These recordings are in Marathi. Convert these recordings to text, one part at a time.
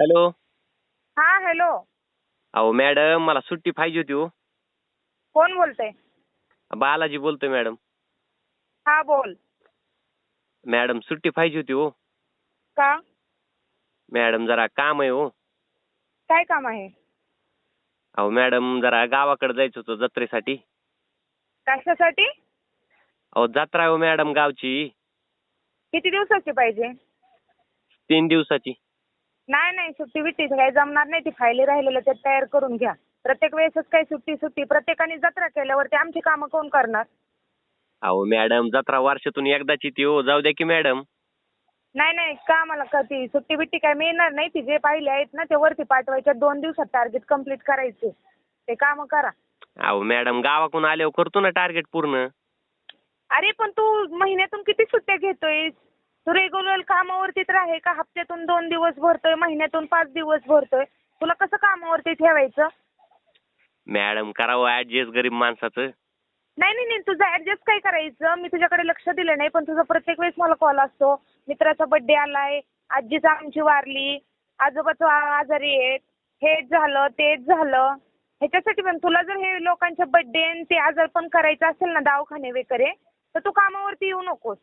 हॅलो. हा हॅलो. अहो मॅडम मला सुट्टी पाहिजे होती हो. कोण बोलतंय? बालाजी बोलतोय मॅडम. हा बोल. मॅडम सुट्टी पाहिजे होती हो. का? मॅडम जरा काम आहे हो. काय काम आहे? अहो मॅडम जरा गावाकडे जायचं होतं जत्रेसाठी. कशासाठी? अहो जत्रा आहे हो मॅडम गावची. किती दिवसाची पाहिजे? तीन दिवसाची. नाही नाही सुट्टी बिट्टी काही जमणार नाही. ती फायली राहिलेलं ते तयार करून घ्या. प्रत्येक वेळेसच काही सुट्टी सुट्टी. प्रत्येकाने जत्रा केल्यावरती आमची कामं कोण करणार? अहो मॅडम जत्रा वर्षातून एकदाची ती हो. जाऊ द्या की मॅडम नाही नाही का मला का ती सुट्टी बिट्टी काय मिळणार नाही. ती जे पाहिले आहेत ना ते वरती पाठवायच्या. दोन दिवसात टार्गेट कंप्लीट करायचे. ते कामं करा. अहो मॅडम गावाकडून आल्यावर करतो ना टार्गेट पूर्ण? अरे पण तू महिन्यातून किती रेग्युलर कामावरती तर आहे का? हप्त्यातून दोन दिवस भरतोय महिन्यातून पाच दिवस भरतोय. तुला कसं कामावरती ठेवायचं? मॅडम करावं ऍडजस्ट गरीब माणसाचं. नाही नाही नाही तुझं ऍडजस्ट काय करायचं? मी तुझ्याकडे लक्ष दिलं नाही पण तुझा प्रत्येक वेळेस मला कॉल असतो. मित्राचा बर्थडे आलाय आजीच आमची वारली आजोबाचं आजारी आहेत हेच झालं तेच झालं. ह्याच्यासाठी पण तुला जर हे लोकांचे बर्थडे आणि ते आजार पण करायचं असेल ना दवाखाने वगैरे तर तू कामावरती येऊ नकोस.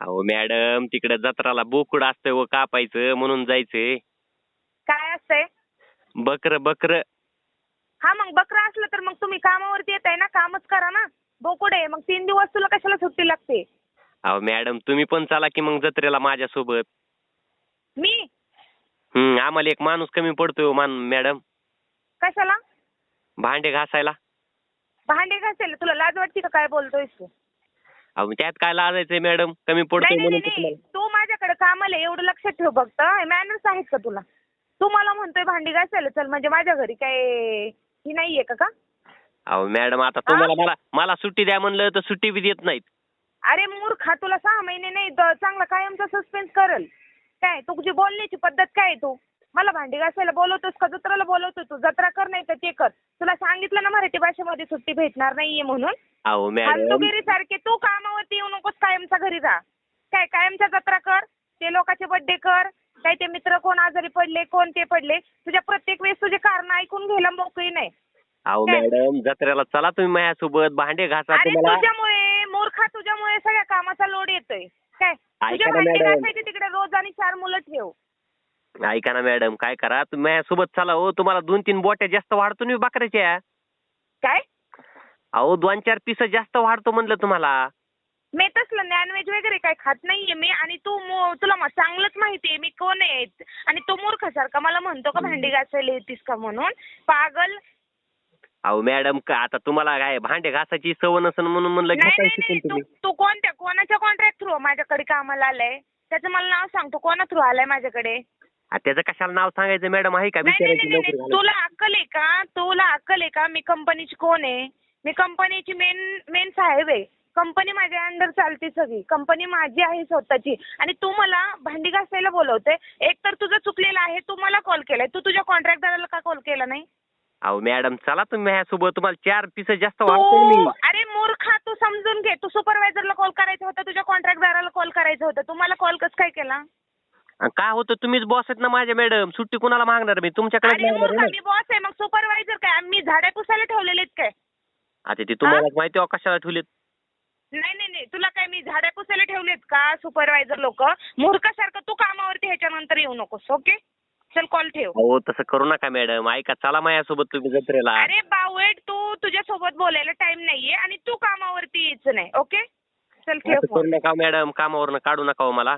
अहो मॅडम तिकडे जत्राला बोकुड असतंय व कापायचं म्हणून जायचंय. काय असतंय? बकर बकर. हा मग बकरा असलं तर मग तुम्ही कामावरती येत आहे ना कामच करा ना. बोकुड आहे मग तीन दिवस तुला कशाला सुट्टी लागते? अहो मॅडम तुम्ही पण चला की मग जत्रेला माझ्यासोबत. मी? हम्म आम्हाला एक माणूस कमी पडतोय हो मान मॅडम. कशाला? भांडे घासायला. भांडे घासेल तुला लाज वाटते का काय बोलतोयस तू? अहो त्यात काय लाजायचंय मॅडम कमी पडतोय नाही नाही म्हणून नाही, नाही तुम्हाला- तू माझ्याकडे कामाला आहे, एवढं लक्षात ठेव फक्त. मॅनर्स आहेत का तुला? तू मला म्हणतोय भांडी घासायला चल म्हणजे माझ्या घरी काय ही नाहीये का का? अहो मॅडम आता तुम्हाला मला मला सुट्टी द्या म्हणलं तर सुट्टी बी देत नाहीत. अरे मूर्खा तुला सहा महिने नाही द- चांगला कायमचा सस्पेन्स करल. काय तुझी बोलण्याची पद्धत काय आहे तू? मला भांडी घासायला बोलवतोस का जत्राला बोलवतो तू? जत्रा कर नाही तर ते कर. तुला सांगितलं ना मराठी भाषेमध्ये सुट्टी भेटणार नाहीये म्हणून? अहो मॅडम सारखे तू कामावरती येऊ नकोस कायमचा घरी राहा काय कायमच्या जत्रा कर ते लोकांचे बर्थडे कर काय ते मित्र कोण आजारी पडले कोण ते पडले तुझ्या प्रत्येक वेळेस तुझे कारण ऐकून घ्यायला मोकळी नाही. अहो काय? मॅडम जत्रेला चला तुम्ही माझ्यासोबत भांडे घासा अरे तुम्हाला. तुझ्यामुळे मूर्खा तुझ्यामुळे सगळ्या कामाचा लोड येतोय. काय? तुझ्या ना भांडी मॅडम. घासायचे तिकडे रोज आणि चार मुलं ठेव. ऐका ना मॅडम काय करा तुम्ही माझ्यासोबत चला हो तुम्हाला दोन तीन बोट्या जास्त वाढतो ना बकऱ्याच्या. काय? अहो दोन चार पीस जास्त वाढतो म्हणलं तुम्हाला. मी तसलं नॉनव्हेज वगैरे काय खात नाहीये मी आणि तू मो- तुला म- चांगलंच माहितीये मी कोण आहे. आणि तू मूर्खासारखा मला म्हणतो का भांडी घासायला येतीस का म्हणून? पागल. अहो मॅडम का आता तुम्हाला काय भांडे घासायची सवय नसन म्हणून म्हणलं नाही नाही नाही तू तुम्ही? तू कोणत्या कोणाच्या कॉन्ट्रॅक्ट थ्रू माझ्याकडे कामाला आलाय? त्याचं मला नाव सांग तू कोणा थ्रू आलाय माझ्याकडे? आ, त्याचं कशाला नाव सांगायचं मॅडम आहे का नाही नाही नाही, तुला अक्कल आहे का? तुला अक्कल आहे का? मी कंपनीची कोण आहे? मी कंपनीची मेन मेन साहेब आहे. कंपनी माझ्या अंडर चालते सगळी. कंपनी माझी आहे स्वतःची. आणि तू मला भांडी घासायला बोलवते. एक तर तुझं चुकलेलं आहे तू मला कॉल केलाय. तू तुझ्या कॉन्ट्रॅक्टदाराला का कॉल केला नाही? अहो मॅडम चला तुम्ही माझ्यासोबत तुम्हाला चार पीस जास्त वाढतो तू मी. अरे मूर्खा तू समजून घे. तू सुपरवायझरला कॉल करायचं होतं तुझ्या कॉन्ट्रॅक्टदाराला कॉल करायचं होतं. तू मला कॉल कसं काय केला? काय होतं तुम्हीच बॉस आहेत ना माझ्या मॅडम सुट्टी कुणाला मागणार मी? तुमच्याकडे अरे मागणार मूर्खा आहे. ना. मी बॉस आहे. मग सुपरवायझर काय? आम्ही झाड्या पुसायला ठेवलेले आहेत काय? आता ते तुम्हाला माहिती आहे कशाला ठेवलेत? नाही नाही नाही. तुला काय मी झाड्या पुसायला ठेवलेत का सुपरवायझर लोक? मूर्खासारखं तू कामावरती ह्याच्यानंतर येऊ नकोस ओके चल कॉल ठेव. अहो तसं करू नका मॅडम ऐका चला माझ्यासोबत तुम्ही जत्रेला. अरे बावट तू तुझ्यासोबत बोलायला टाइम नाहीये आणि तू कामावरती यायचं नाही ओके चल ठेव. करू नका मॅडम कामावरनं काढू नका हो मला.